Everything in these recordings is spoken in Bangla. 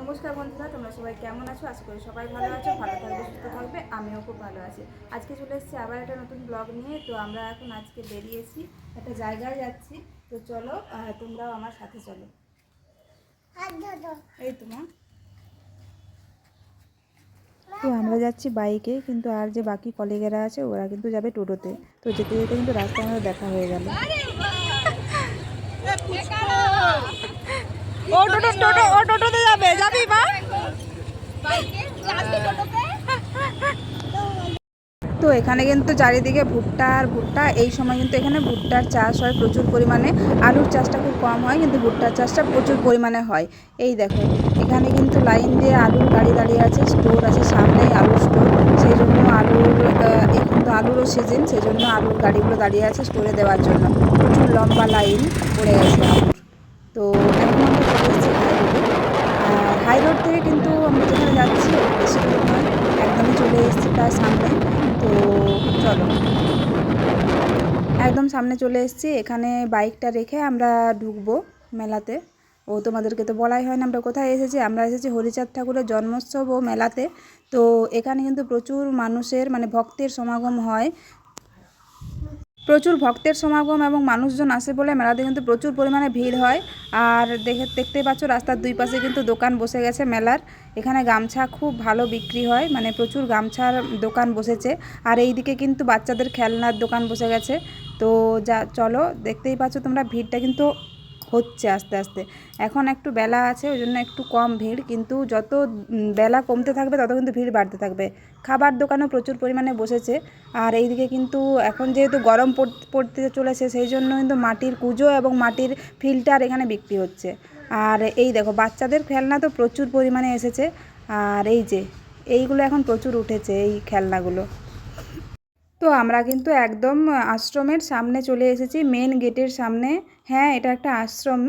নমস্কার বন্ধুরা, তোমরা সবাই কেমন আছো? আশা করি সবাই ভালো আছো, ভালো থাকবে, সুস্থ থাকবে, আমিও খুব ভালো আছি। আজকে চলে এসেছি আবার একটা নতুন ব্লগ নিয়ে, তো আমরা এখন আজকে বেরিয়েছি, একটা জায়গায় যাচ্ছি। তো চলো তোমরাও আমার সাথে চলো। এই তোমার তো আমরা যাচ্ছি বাইকে কিন্তু আর যে বাকি কলিগেরা আছে, ওরা কিন্তু যাবে টোটোতে। তো যেতে যেতে কিন্তু রাস্তায় আমাদের দেখা হয়ে গেল। টোটো টোটো মা তো এখানে কিন্তু চারিদিকে ভুট্টা আর ভুট্টা, এই সময় কিন্তু এখানে ভুট্টার চাষ হয় প্রচুর পরিমাণে। আলুর চাষটা খুব কম হয়, কিন্তু ভুট্টার চাষটা প্রচুর পরিমাণে হয়। এই দেখো, এখানে কিন্তু লাইন দিয়ে আলুর গাড়ি দাঁড়িয়ে আছে, স্টোর আছে, সামনেই আলুর স্টোর। সেই জন্য আলুর এখন তো আলুরও সিজন সেই জন্য আলুর গাড়িগুলো দাঁড়িয়ে আছে স্টোরে দেওয়ার জন্য। প্রচুর লম্বা লাইন পড়ে গেছে আলুর। তো এখন আমরা চলে এসেছি হাই রোডে থেকে কিন্তু আমরা যেখানে যাচ্ছি একদমই চলে এসেছি প্রায় সামনে। তো চলো। একদম সামনে চলে এসেছি। এখানে বাইকটা রেখে আমরা ঢুকবো মেলাতে। ও তোমাদেরকে তো বলাই হয় না আমরা কোথায় এসেছি। আমরা এসেছি হরিচাঁদ ঠাকুরের জন্মোৎসব ও মেলাতে। তো এখানে কিন্তু প্রচুর মানুষের মানে ভক্তের সমাগম হয়। প্রচুর ভক্তের সমাগম এবং মানুষজন আসে বলে মেলাতে কিন্তু প্রচুর পরিমাণে ভিড় হয়। আর দেখে দেখতে পাচ্ছ রাস্তার দুই পাশে কিন্তু দোকান বসে গেছে মেলার। এখানে গামছা খুব ভালো বিক্রি হয় মানে প্রচুর গামছার দোকান বসেছে। আর এই দিকে কিন্তু বাচ্চাদের খেলনার দোকান বসে গেছে। তো যা চলো, দেখতেই পাচ্ছ তোমরা ভিড়টা কিন্তু হচ্ছে আস্তে আস্তে। এখন একটু বেলা আছে ওই জন্য একটু কম ভিড়, কিন্তু যত বেলা কমতে থাকবে, তত কিন্তু ভিড় বাড়তে থাকবে। খাবার দোকানও প্রচুর পরিমাণে বসেছে, আর এইদিকে কিন্তু এখন যেহেতু গরম পড়তে চলেছে সেই জন্য কিন্তু মাটির কুজো এবং মাটির ফিল্টার এখানে বিক্রি হচ্ছে। আর এই দেখো, বাচ্চাদের খেলনা তো প্রচুর পরিমাণে এসেছে, আর এই যে, এইগুলো এখন প্রচুর উঠেছে, এই খেলনাগুলো। তো আমরা কিন্তু একদম আশ্রমের সামনে চলে এসেছি মেন গেটের সামনে। হ্যাঁ এটা একটা আশ্রম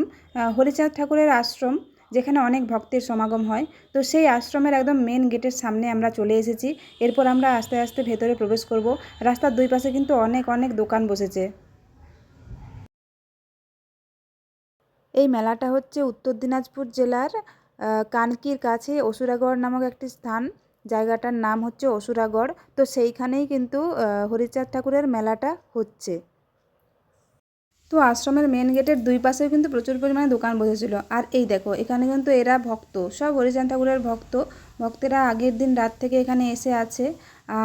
হরিচাঁদ ঠাকুরের আশ্রম, যেখানে অনেক ভক্তের সমাগম হয়। তো সেই আশ্রমের একদম মেন গেটের সামনে আমরা চলে এসেছি। এরপর আমরা আস্তে আস্তে ভেতরে প্রবেশ করব। রাস্তার দুই পাশে কিন্তু অনেক অনেক দোকান বসেছে। এই মেলাটা হচ্ছে উত্তর দিনাজপুর জেলার কানকির কাছে, অসুরাগড় নামক একটি স্থান। জায়গাটার নাম হচ্ছে অসুরাগড়। তো সেইখানেই কিন্তু হরিচাঁদ ঠাকুরের মেলাটা হচ্ছে। তো আশ্রমের মেন গেটের দুই পাশেও কিন্তু প্রচুর পরিমাণে দোকান বসেছিল। আর এই দেখো, এখানে কিন্তু এরা ভক্ত, সব হরিচাঁদ ঠাকুরের ভক্ত। ভক্তেরা আগের দিন রাত থেকে এখানে এসে আছে।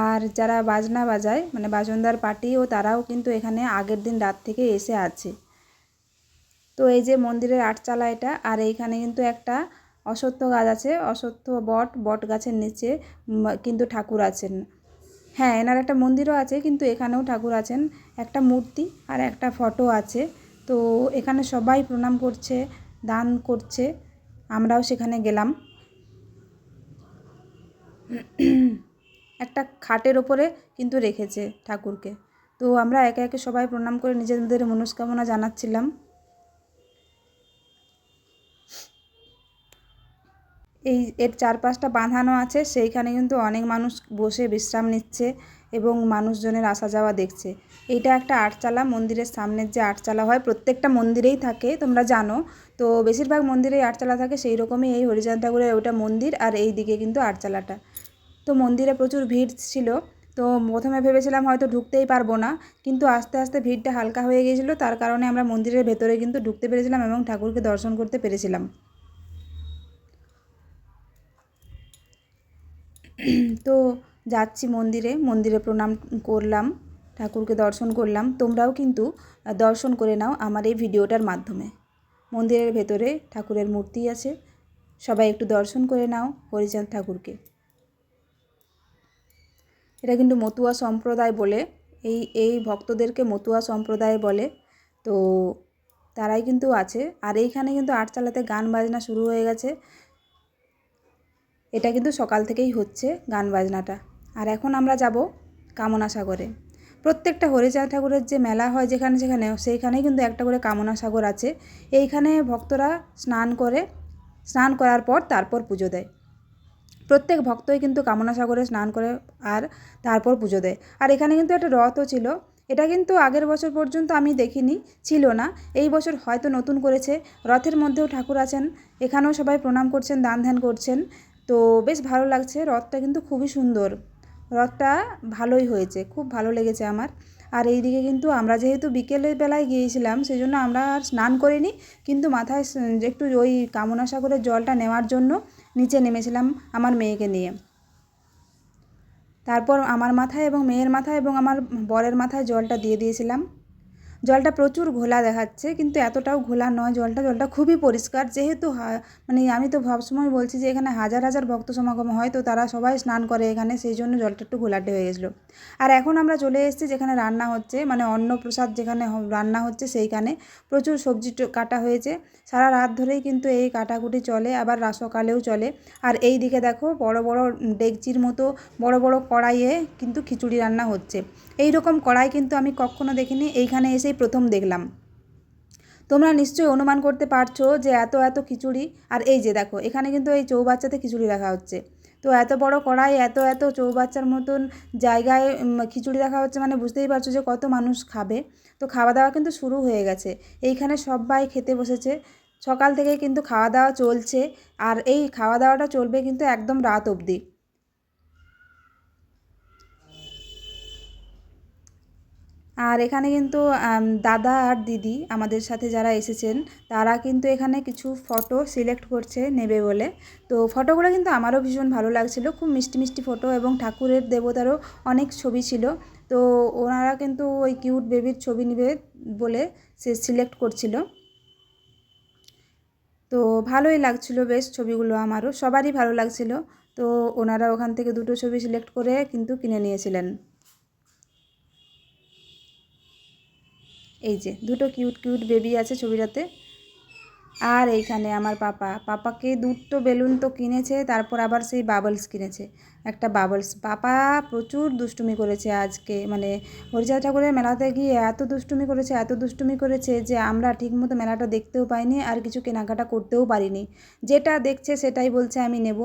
আর যারা বাজনা বাজায় মানে বাজনদার পার্টি, ও তারাও কিন্তু এখানে আগের দিন রাত থেকে এসে আছে। তো এই যে মন্দিরের আটচালা এটা, আর এইখানে কিন্তু একটা অশ্বত্থ গাছ আছে অশ্বত্থ বট বট গাছের নিচে কিন্তু ঠাকুর আছেন। হ্যাঁ এনার একটা মন্দিরও আছে, কিন্তু এখানেও ঠাকুর আছেন। একটা মূর্তি আর একটা ফটো আছে। তো এখানে সবাই প্রণাম করছে, দান করছে। আমরাও সেখানে গেলাম। একটা খাটের ওপরে কিন্তু রেখেছে ঠাকুরকে। তো আমরা একে একে সবাই প্রণাম করে নিজেদের মনস্কামনা জানাচ্ছিলাম। এই এর চারপাশটা বাঁধানো আছে, সেইখানে কিন্তু অনেক মানুষ বসে বিশ্রাম নিচ্ছে এবং মানুষজনের আসা যাওয়া দেখছে। এইটা একটা আটচালা, মন্দিরের সামনের যে আটচালা হয়, প্রত্যেকটা মন্দিরেই থাকে, তোমরা জানো। তো বেশিরভাগ মন্দিরেই আটচালা থাকে, সেই রকমই এই হরিচাঁদ ঠাকুরের ওটা মন্দির আর এই দিকে কিন্তু আটচালাটা। তো মন্দিরে প্রচুর ভিড় ছিল, তো প্রথমে ভেবেছিলাম হয়তো ঢুকতেই পারব না, কিন্তু আস্তে আস্তে ভিড়টা হালকা হয়ে গিয়েছিল, তার কারণে আমরা মন্দিরের ভেতরে কিন্তু ঢুকতে পেরেছিলাম এবং ঠাকুরকে দর্শন করতে পেরেছিলাম। তো যাচ্ছি মন্দিরে মন্দিরে প্রণাম করলাম, ঠাকুরকে দর্শন করলাম। তোমরাও কিন্তু দর্শন করে নাও আমার এই ভিডিওটার মাধ্যমে। মন্দিরের ভেতরে ঠাকুরের মূর্তি আছে, সবাই একটু দর্শন করে নাও হরিচাঁদ ঠাকুরকে। এটা কিন্তু মতুয়া সম্প্রদায় বলে, এই এই ভক্তদেরকে মতুয়া সম্প্রদায় বলে। তো তারাই কিন্তু আছে, আর এইখানে কিন্তু আটচালাতে গান বাজনা শুরু হয়ে গেছে। এটা কিন্তু সকাল থেকেই হচ্ছে গান বাজনাটা। আর এখন আমরা যাব কামনা সাগরে। প্রত্যেকটা হরিচাঁদ ঠাকুরের যে মেলা হয় যেখানে সেখানে, সেইখানেই কিন্তু একটা করে কামনা সাগর আছে। এইখানে ভক্তরা স্নান করে, স্নান করার পর তারপর পুজো দেয়। প্রত্যেক ভক্তই কিন্তু কামনা সাগরে স্নান করে আর তারপর পুজো দেয়। আর এখানে কিন্তু একটা রথও ছিল। এটা কিন্তু আগের বছর পর্যন্ত আমি দেখিনি, ছিল না। এই বছর হয়তো নতুন করেছে। রথের মধ্যেও ঠাকুর আছেন। এখানেও সবাই প্রণাম করছেন, দান ধ্যান করছেন। তো বেশ ভালো লাগছে, রথটা কিন্তু খুবই সুন্দর। রথটা ভালোই হয়েছে, খুব ভালো লেগেছে আমার। আর এইদিকে কিন্তু আমরা যেহেতু বিকেলের বেলায় গিয়েছিলাম সেই জন্য আমরা আর স্নান করিনি, কিন্তু মাথায় একটু ওই কামনা সাগরের জলটা নেওয়ার জন্য নিচে নেমেছিলাম আমার মেয়েকে নিয়ে। তারপর আমার মাথায় এবং মেয়ের মাথায় এবং আমার বরের মাথায় জলটা দিয়ে দিয়েছিলাম। জলটা প্রচুর ঘোলা দেখাচ্ছে, কিন্তু এতটাও ঘোলা নয় জলটা। জলটা খুবই পরিষ্কার, যেহেতু মানে আমি তো সবসময় বলছি যে এখানে হাজার হাজার ভক্ত সমাগম হয়, তো তারা সবাই স্নান করে এখানে, সেই জন্য জলটা একটু ঘোলাটে হয়ে গেছিল। আর এখন আমরা চলে এসেছি যেখানে রান্না হচ্ছে মানে অন্নপ্রসাদ যেখানে রান্না হচ্ছে সেইখানে। প্রচুর সবজি কাটা হয়েছে, সারা রাত ধরেই কিন্তু এই কাটাকুটি চলে, আবার সকালেও চলে। আর এই দিকে দেখো, বড় বড় ডেকচির মতো, বড় বড় কড়াইয়ে কিন্তু খিচুড়ি রান্না হচ্ছে। এই রকম কড়াই কিন্তু আমি কখনো দেখিনি, এইখানে এসেই প্রথম দেখলাম। তোমরা নিশ্চয়ই অনুমান করতে পারছ যে এত এত খিচুড়ি, আর এই যে দেখো, এখানে কিন্তু এই চৌবাচ্চাতে খিচুড়ি রাখা হচ্ছে। তো এত বড় কড়াই, এত এত চৌবাচ্চার মতন জায়গায় খিচুড়ি রাখা হচ্ছে মানে বুঝতেই পারছ যে কত মানুষ খাবে। তো খাওয়া দাওয়া কিন্তু শুরু হয়ে গেছে। এইখানে সবাই খেতে বসেছে। সকাল থেকেই কিন্তু খাওয়া দাওয়া চলছে, আর এই খাওয়া দাওয়াটা চলবে কিন্তু একদম রাত অবধি। আর এখানে কিন্তু দাদা আর দিদি আমাদের সাথে যারা এসেছেন, তারা কিন্তু এখানে কিছু ফটো সিলেক্ট করছে নেবে বলে। তো ফটোগুলো কিন্তু আমারও ভীষণ ভালো লাগছিল। খুব মিষ্টি মিষ্টি ফটো এবং ঠাকুরের দেবতারও অনেক ছবি ছিল। তো ওনারা কিন্তু ওই কিউট বেবির ছবি নেবে বলে সে সিলেক্ট করছিল। তো ভালোই লাগছিল বেশ ছবিগুলো আমারও। সবারই ভালো লাগছিল। তো ওনারা ওখান থেকে দুটো ছবি সিলেক্ট করে কিন্তু কিনে নিয়েছিলেন। এই যে, দুটো কিউট কিউট বেবি আছে ছবিটাতে। আর এইখানে আমার পাপা। পাপাকে দুটো বেলুন তো কিনেছে, তারপর আবার সেই বাবলস কিনেছে। একটা বাবলস পাপা প্রচুর দুষ্টুমি করেছে আজকে। মানে হরিচাঁদ ঠাকুরের মেলাতে গিয়ে এত দুষ্টুমি করেছে, এত দুষ্টুমি করেছে যে আমরা ঠিকমতো মেলাটা দেখতেও পাইনি আর কিছু কেনাকাটা করতেও পারিনি। যেটা দেখছে সেটাই বলছে আমি নেব।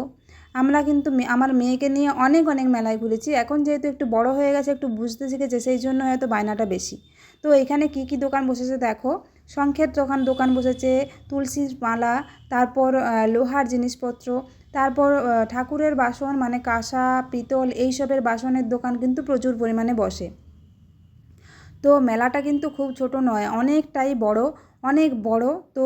আমরা কিন্তু আমার মেয়েকে নিয়ে অনেক অনেক মেলায় ঘুরেছি। এখন যেহেতু একটু বড় হয়ে গেছে, একটু বুঝতে শিখেছে, সেই জন্য হয়তো বায়নাটা বেশি। তো এখানে কি কি দোকান বসেছে দেখো। শঙ্খের দোকান দোকান বসেছে তুলসীর মালা, তারপর লোহার জিনিসপত্র, তারপর ঠাকুরের বাসন মানে কাঁসা, পিতল এইসবের বাসনের দোকান কিন্তু প্রচুর পরিমাণে বসে। তো মেলাটা কিন্তু খুব ছোট নয়, অনেকটাই বড়, অনেক বড়, তো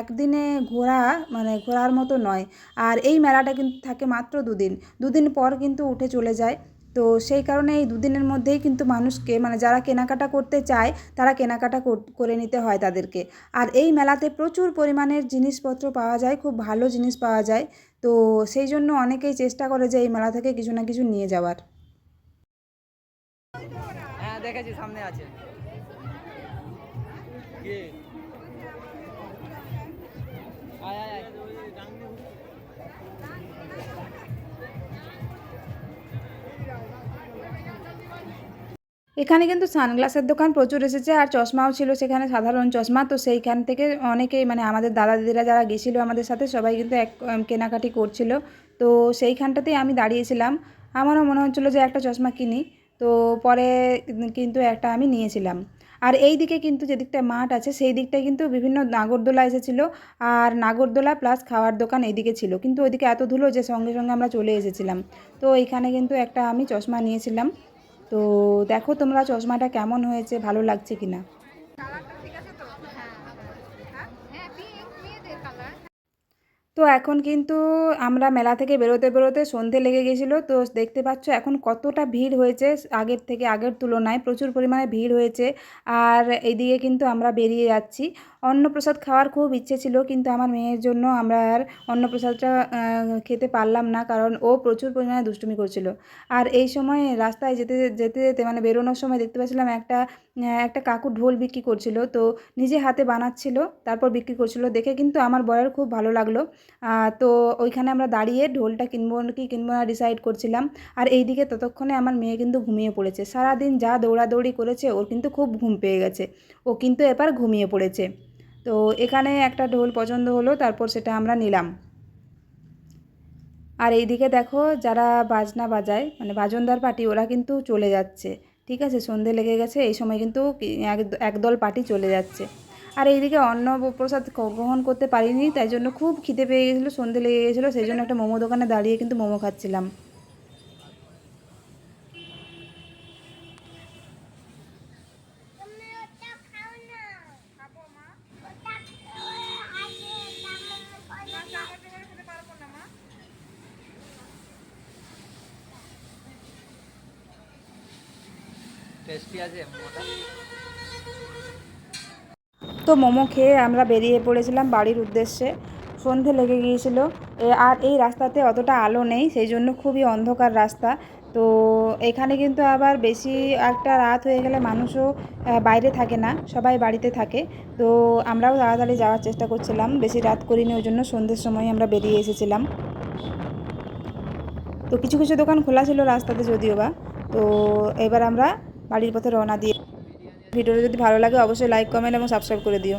একদিনে ঘোরা মানে ঘোরার মতো নয়। আর এই মেলাটা কিন্তু থাকে মাত্র দুদিন। দুদিন পর কিন্তু উঠে চলে যায়। তো সেই কারণে এই দুদিনের মধ্যেই কিন্তু মানুষকে মানে যারা কেনাকাটা করতে চায়, তারা কেনাকাটা কর- নিতে হয় তাদেরকে। আর এই মেলাতে প্রচুর পরিমাণের জিনিসপত্র পাওয়া যায়, খুব ভালো জিনিস পাওয়া যায়। তো সেই জন্য অনেকেই চেষ্টা করে যে এই মেলা থেকে কিছু না কিছু নিয়ে যাওয়ার। হ্যাঁ দেখেছি সামনে আছে। এখানে কিন্তু সানগ্লাসের দোকান প্রচুর এসেছে আর চশমাও ছিল সেখানে সাধারণ চশমা। তো সেইখান থেকে অনেকেই মানে আমাদের দাদা দিদিরা যারা গেছিল আমাদের সাথে সবাই কিন্তু এক কেনাকাটি করছিল। তো সেইখানটাতেই আমি দাঁড়িয়েছিলাম। আমারও মনে হচ্ছিল যে একটা চশমা কিনি। তো পরে কিন্তু একটা আমি নিয়েছিলাম। আর এই দিকে কিন্তু যেদিকটা মাঠ আছে সেই দিকটায় কিন্তু বিভিন্ন নাগরদোলা এসেছিল। আর নাগরদোলা প্লাস খাওয়ার দোকান এইদিকে ছিল। কিন্তু ওইদিকে এত ধুলো যে সঙ্গে সঙ্গে আমরা চলে এসেছিলাম। তো এইখানে কিন্তু একটা আমি চশমা নিয়েছিলাম। তো দেখো তোমরা চশমাটা কেমন হয়েছে ভালো লাগছে কি না তো এখন কিন্তু আমরা মেলা থেকে বেরোতে বেরোতে সন্ধে লেগে গেছিল। তো দেখতে পাচ্ছ এখন কতটা ভিড় হয়েছে আগের থেকে আগের তুলনায়। প্রচুর পরিমাণে ভিড় হয়েছে। আর এইদিকে কিন্তু আমরা বেরিয়ে যাচ্ছি। অন্নপ্রসাদ খাওয়ার খুব ইচ্ছে ছিল, কিন্তু আমার মেয়ের জন্য আমরা আর অন্নপ্রসাদটা খেতে পারলাম না, কারণ ও প্রচুর পরিমাণে দুষ্টুমি করছিল। আর এই সময় রাস্তায় যেতে যেতে যেতে মানে বেরোনোর সময় দেখতে পাচ্ছিলাম একটা একটা কাকু ঢোল বিক্রি করছিল। তো নিজে হাতে বানাচ্ছিল, তারপর বিক্রি করছিল। দেখে কিন্তু আমার বরের খুব ভালো লাগল। তো ওইখানে আমরা দাঁড়িয়ে ঢোলটা কিনবো কি কিনবো না ডিসাইড করছিলাম। আর এইদিকে ততক্ষণে আমার মেয়ে কিন্তু ঘুমিয়ে পড়েছে। সারাদিন যা দৌড়াদৌড়ি করেছে, ওর কিন্তু খুব ঘুম পেয়ে গেছে। ও কিন্তু এবার ঘুমিয়ে পড়েছে। তো এখানে একটা ঢোল পছন্দ হলো, তারপর সেটা আমরা নিলাম। আর এইদিকে দেখো যারা বাজনা বাজায় মানে বাজনদার পার্টি, ওরা কিন্তু চলে যাচ্ছে। ঠিক আছে, সন্ধে লেগে গেছে, এই সময় কিন্তু একদল পার্টি চলে যাচ্ছে। আর এইদিকে অন্ন প্রসাদ গ্রহণ করতে পারিনি, তাই জন্য খুব খিদে পেয়ে গেছিল, সন্ধে লেগে গেছিল, সেই জন্য একটা মোমো দোকানে দাঁড়িয়ে কিন্তু মোমো খাচ্ছিলাম। টেস্টি আছে তো মোমো খেয়ে আমরা বেরিয়ে পড়েছিলাম বাড়ির উদ্দেশ্যে। সন্ধে লেগে গিয়েছিল। আর এই রাস্তাতে অতটা আলো নেই, সেই জন্য খুবই অন্ধকার রাস্তা। তো এখানে কিন্তু আবার বেশি একটা রাত হয়ে গেলে মানুষও বাইরে থাকে না, সবাই বাড়িতে থাকে। তো আমরাও তাড়াতাড়ি যাওয়ার চেষ্টা করছিলাম, বেশি রাত করিনি, ওই জন্য সন্ধ্যের সময় আমরা বেরিয়ে এসেছিলাম। তো কিছু কিছু দোকান খোলা ছিল রাস্তাতে যদিও বা। তো এবার আমরা বাড়ির পথে রওনা দিয়ে ভিডিওটা যদি ভালো লাগে অবশ্যই লাইক কমেন্ট এবং সাবস্ক্রাইব করে দিও।